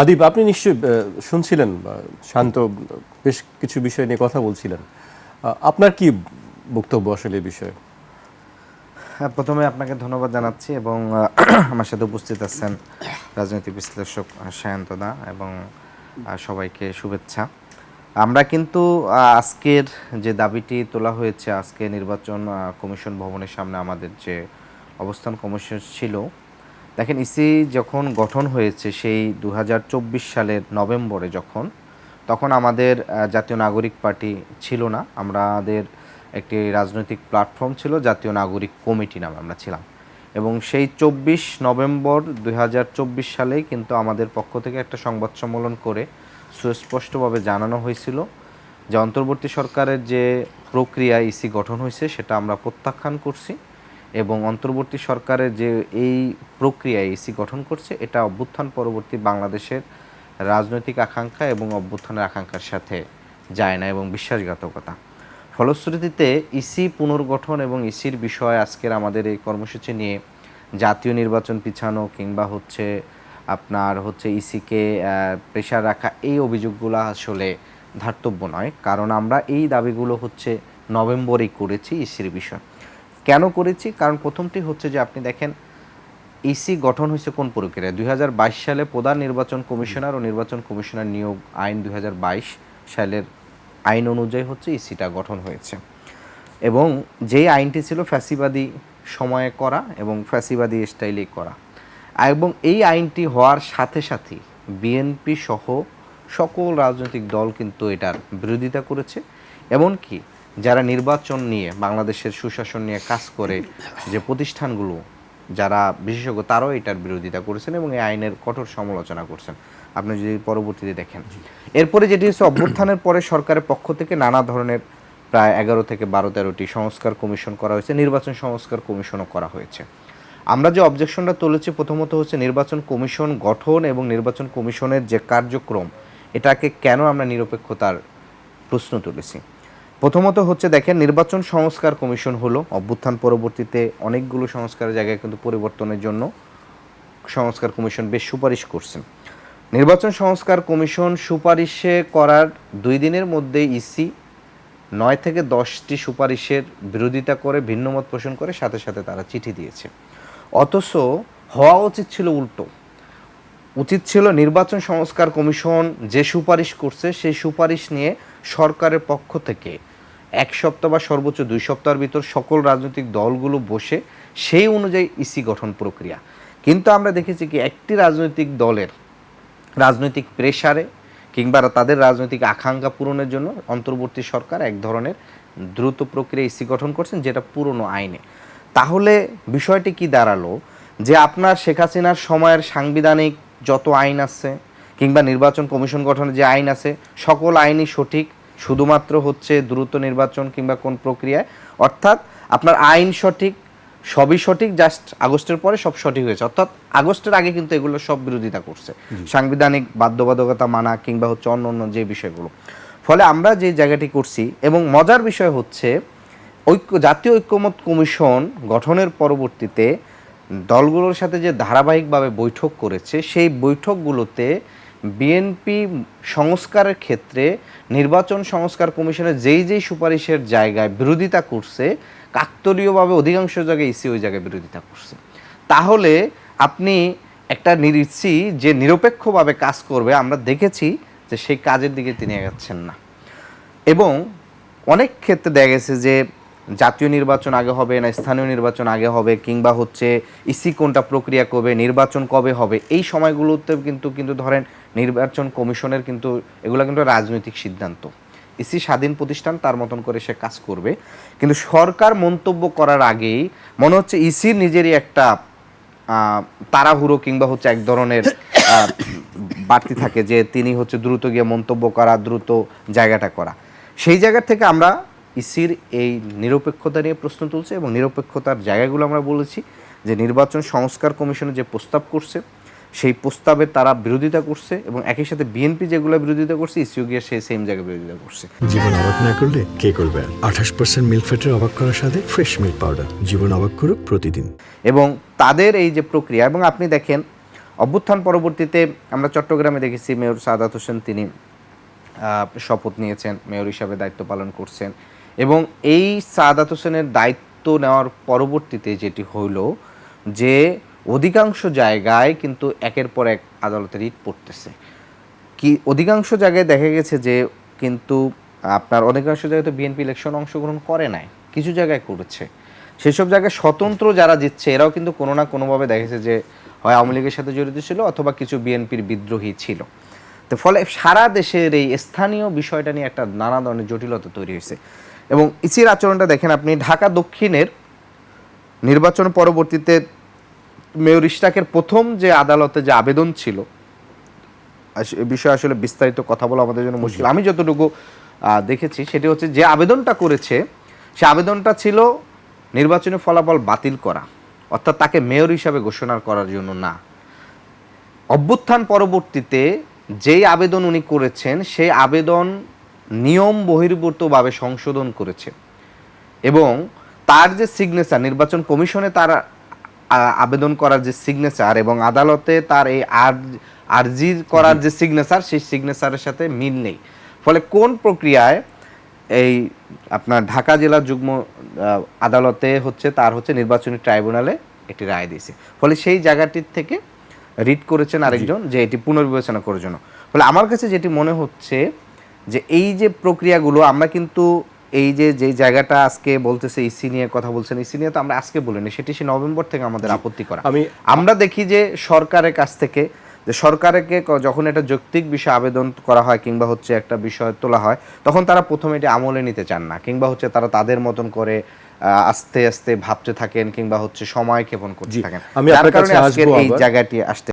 আদিব আপনি নিশ্চয়ই শুনছিলেন শান্ত বেশ কিছু বিষয় নিয়ে কথা বলছিলেন। আপনার কি বক্তব্য আসলে এই বিষয়ে? হ্যাঁ, প্রথমে আপনাকে ধন্যবাদ জানাচ্ছি এবং আমার সাথে উপস্থিত আছেন রাজনৈতিক বিশ্লেষক সায়ন্ত দা এবং সবাইকে শুভেচ্ছা। আমরা কিন্তু আজকের যে দাবিটি তোলা হয়েছে আজকে নির্বাচন কমিশন ভবনের সামনে আমাদের যে অবস্থান কমিশন ছিল দেখেন, ইসি যখন গঠন হয়েছে সেই দু হাজার চব্বিশ সালের নভেম্বরে যখন, তখন আমাদের জাতীয় নাগরিক পার্টি ছিল না। আমাদের একটি রাজনৈতিক প্ল্যাটফর্ম ছিল জাতীয় নাগরিক কমিটি নামে আমরা ছিলাম। এবং সেই চব্বিশ নভেম্বর দুই সালে কিন্তু আমাদের পক্ষ থেকে একটা সংবাদ সম্মেলন করে সুস্পষ্টভাবে জানানো হয়েছিল যে অন্তর্বর্তী সরকারের যে প্রক্রিয়া ইসি গঠন হয়েছে, সেটা আমরা প্রত্যাখ্যান করছি। এবং অন্তর্বর্তী সরকারের যে এই প্রক্রিয়া ইসি গঠন করছে, এটা অভ্যুত্থান পরবর্তী বাংলাদেশের রাজনৈতিক আকাঙ্ক্ষা এবং অভ্যুত্থানের আকাঙ্ক্ষার সাথে যায় না এবং বিশ্বাসঘাতকতা। ফলশ্রুতিতে ইসি পুনর্গঠন এবং ইসির বিষয় আজকের আমাদের এই কর্মসূচি নিয়ে জাতীয় নির্বাচন পিছানো কিংবা হচ্ছে আপনার হচ্ছে ইসিকে প্রেশার রাখা, এই অভিযোগগুলো আসলে ধার্তব্য নয়। কারণ আমরা এই দাবিগুলো হচ্ছে নভেম্বরেই করেছি ইসির বিষয়। কেন করেছি? কারণ প্রথমটি হচ্ছে যে আপনি দেখেন ইসি গঠন হয়েছে কোন প্রক্রিয়া দুই সালে প্রধান নির্বাচন কমিশনার ও নির্বাচন কমিশনার নিয়োগ আইন দু হাজার বাইশ সালের আইন অনুযায়ী হচ্ছে ইসিটা গঠন হয়েছে। এবং যেই আইনটি ছিল ফ্যাসিবাদী সময়ে করা এবং ফ্যাসিবাদী স্টাইলে করা। এবং এই আইনটি হওয়ার সাথে সাথে বিএনপি সহ সকল রাজনৈতিক দল কিন্তু এটার বিরোধিতা করেছে। এমনকি যারা নির্বাচন নিয়ে, বাংলাদেশের সুশাসন নিয়ে কাজ করে, যে প্রতিষ্ঠানগুলো, যারা বিশেষজ্ঞ, তারাও এটার বিরোধিতা করেছেন এবং এই আইনের কঠোর সমালোচনা করছেন। আপনি যদি পরবর্তীতে দেখেন। এরপরে যেটি হচ্ছে, অভ্যুত্থানের পরে সরকারের পক্ষ থেকে নানা ধরনের প্রায় এগারো থেকে বারো তেরোটি সংস্কার কমিশন করা হয়েছে, নির্বাচন সংস্কার কমিশনও করা হয়েছে। আমরা যে অবজেকশনটা তুলেছি, প্রথমত হচ্ছে নির্বাচন কমিশন গঠন এবং নির্বাচন কমিশনের যে কার্যক্রম, এটাকে কেন আমরা নিরপেক্ষতার প্রশ্ন তুলেছি? প্রথমত হচ্ছে দেখেন, নির্বাচন সংস্কার কমিশন হলো। অভ্যুত্থান পরবর্তীতে অনেকগুলো সংস্কারের জায়গায় কিন্তু পরিবর্তনের জন্য সংস্কার কমিশন বেশ সুপারিশ করছেন। নির্বাচন সংস্কার কমিশন সুপারিশে করার দুই দিনের মধ্যে ইসি নয় থেকে দশটি সুপারিশের বিরোধিতা করে ভিন্নমত পোষণ করে, সাথে সাথে তারা চিঠি দিয়েছে। অথচ হওয়া উচিত ছিল উল্টো। উচিত ছিল নির্বাচন সংস্কার কমিশন যে সুপারিশ করছে, সেই সুপারিশ নিয়ে সরকারের পক্ষ থেকে এক সপ্তাহ বা সর্বোচ্চ দুই সপ্তাহের ভিতর সকল রাজনৈতিক দলগুলো বসে সেই অনুযায়ী ইসি গঠন প্রক্রিয়া। কিন্তু আমরা দেখেছি কি একটি রাজনৈতিক দলের রাজনৈতিক প্রেসারে কিংবা তাদের রাজনৈতিক আকাঙ্ক্ষা পূরণের জন্য অন্তর্বর্তী সরকার এক ধরনের দ্রুত প্রক্রিয়া ইসি গঠন করছেন যেটা পুরনো আইনে। তাহলে বিষয়টি কি দাঁড়াল? যে আপনার শেখ হাসিনার সময়ের সাংবিধানিক যত আইন আছে কিংবা নির্বাচন কমিশন গঠনের যে আইন আছে, সকল আইনই সঠিক শুধুমাত্র হচ্ছে দ্রুত নির্বাচন কিংবা কোন প্রক্রিয়ায় অর্থাৎ আপনার আইন সঠিক সবই সঠিক জাস্ট আগস্টের পরে সব সঠিক হয়েছে। অর্থাৎ আগস্টের আগে কিন্তু এগুলো সব বিরোধিতা করছে। সাংবিধানিক বাধ্যবাধকতা মানা কিংবা হচ্ছে অন্য অন্য যে বিষয়গুলো। ফলে আমরা যে জায়গাটি করছি এবং মজার বিষয় হচ্ছে ঐক্য জাতীয় ঐক্যমত কমিশন গঠনের পরবর্তীতে দলগুলোর সাথে যে ধারাবাহিকভাবে বৈঠক করেছে সেই বৈঠকগুলোতে বিএনপি সংস্কারের ক্ষেত্রে নির্বাচন সংস্কার কমিশনের যেই যেই সুপারিশের জায়গায় বিরোধিতা করছে, কাকতলীয়ভাবে অধিকাংশ জায়গায় ইসি ওই জায়গায় বিরোধিতা করছে। তাহলে আপনি একটা নিরিচ্ছি যে নিরপেক্ষভাবে কাজ করবে, আমরা দেখেছি যে সেই কাজের দিকে তিনি এগাচ্ছেন না। এবং অনেক ক্ষেত্রে দেখা গেছে যে জাতীয় নির্বাচন আগে হবে না, স্থানীয় নির্বাচন আগে হবে, কিংবা হচ্ছে ইসি কোনটা প্রক্রিয়া করবে, নির্বাচন কবে হবে, এই সময়গুলোতে কিন্তু কিন্তু ধরেন নির্বাচন কমিশনের কিন্তু এগুলো কিন্তু রাজনৈতিক সিদ্ধান্ত। ইসি স্বাধীন প্রতিষ্ঠান তার মতন করে সে কাজ করবে। কিন্তু সরকার মন্তব্য করার আগেই মনে হচ্ছে ইসির নিজেরই একটা তাড়াহুড়ো কিংবা হচ্ছে এক ধরনের বাড়তি থাকে যে তিনি হচ্ছে দ্রুত গিয়ে মন্তব্য করা, দ্রুত জায়গাটা করা। সেই জায়গা থেকে আমরা ইসির এই নিরপেক্ষতা নিয়ে প্রশ্ন তুলছে এবং নিরপেক্ষতার জায়গাগুলো আমরা বলেছি যে নির্বাচন সংস্কার কমিশনে যে প্রস্তাব করছে সেই প্রস্তাবে তারা বিরোধিতা করছে এবং একই সাথে বিএনপি যেগুলো বিরোধিতা করছে ইসিও গিয়ে সেই সেম জায়গায় বিরোধিতা করছে। জীবন অবাক না করলে কে করবে? আঠাশ পার্সেন্ট মিল্ক ফ্যাটের অবাক করার সাথে ফ্রেশ মিল্ক পাউডার জীবন অবাক করুক প্রতিদিন। এবং তাদের এই যে প্রক্রিয়া এবং আপনি দেখেন অভ্যুত্থান পরবর্তীতে আমরা চট্টগ্রামে দেখেছি মেয়র সাদাত হোসেন তিনি শপথ নিয়েছেন মেয়র হিসাবে দায়িত্ব পালন করছেন। এবং এই সাদাত হোসেনের দায়িত্ব নেওয়ার পরবর্তীতে যেটি হইল যে অধিকাংশ জায়গায় কিন্তু একের পর এক আদালতে রিট পড়তেছে। কি অধিকাংশ জায়গায় দেখা গেছে যে কিন্তু আপনার অধিকাংশ জায়গায় তো বিএনপি ইলেকশন অংশগ্রহণ করে নাই, কিছু জায়গায় করেছে। সেসব জায়গায় স্বতন্ত্র যারা জিতছে, এরাও কিন্তু কোনো না কোনোভাবে দেখেছে যে হয় আওয়ামী লীগের সাথে জড়িত ছিল অথবা কিছু বিএনপির বিদ্রোহী ছিল। তো ফলে সারা দেশের এই স্থানীয় বিষয়টা নিয়ে একটা নানা ধরনের জটিলতা তৈরি হয়েছে। এবং ইসির আচরণটা দেখেন আপনি, ঢাকা দক্ষিণের নির্বাচন পরবর্তীতে মেয়র ইশরাকের প্রথম যে আদালতে যে আবেদন ছিল এ বিষয়ে আসলে বিস্তারিত কথা বলা আমাদের জন্য মুশকিল। আমি যতটুকু দেখেছি সেটি হচ্ছে যে আবেদনটা করেছে, সে আবেদনটা ছিল নির্বাচনী ফলাফল বাতিল করা, অর্থাৎ তাকে মেয়র হিসাবে ঘোষণা করার জন্য না। অভ্যুত্থান পরবর্তীতে যেই আবেদন উনি করেছেন, সেই আবেদন নিয়ম বহির্ভূতভাবে সংশোধন করেছে এবং তার যে সিগনেচার নির্বাচন কমিশনে তার আবেদন করার যে সিগনেচার এবং আদালতে তার এই আর- আর্জির করার যে সিগনেচার সেই সিগনেচারের সাথে মিল নেই। ফলে কোন প্রক্রিয়ায় এই আপনার ঢাকা জেলা যুগ্ম আদালতে হচ্ছে তার হচ্ছে নির্বাচনী ট্রাইব্যুনালে একটি রায় দিয়েছে। ফলে সেই জায়গাটির থেকে রিট করেছেন আরেকজন যে এটি পুনর্বিবেচনা করার জন্য। ফলে আমার কাছে যেটি মনে হচ্ছে যে এই যে প্রক্রিয়াগুলো আমরা কিন্তু এই যে যে জায়গাটা আজকে বলতেছে ইসি নিয়ে কথা বলছেন ইসি নিয়ে তো আমরা আজকে বলিনি সেটি সে নভেম্বর থেকে আমাদের আপত্তি করা। আমি- আমরা দেখি যে সরকারের কাছ থেকে যে সরকারকে যখন এটা যৌক্তিক বিষয় আবেদন করা হয় কিংবা হচ্ছে একটা বিষয় তোলা হয় তখন তারা প্রথমে এটি আমলে নিতে চান না কিংবা হচ্ছে তারা তাদের মতন করে আহ, আস্তে আস্তে ভাবতে থাকেন কিংবা হচ্ছে সময় ক্ষেপণ করতে থাকেন। আমি আপনার কাছে এই জায়গাটি আসতে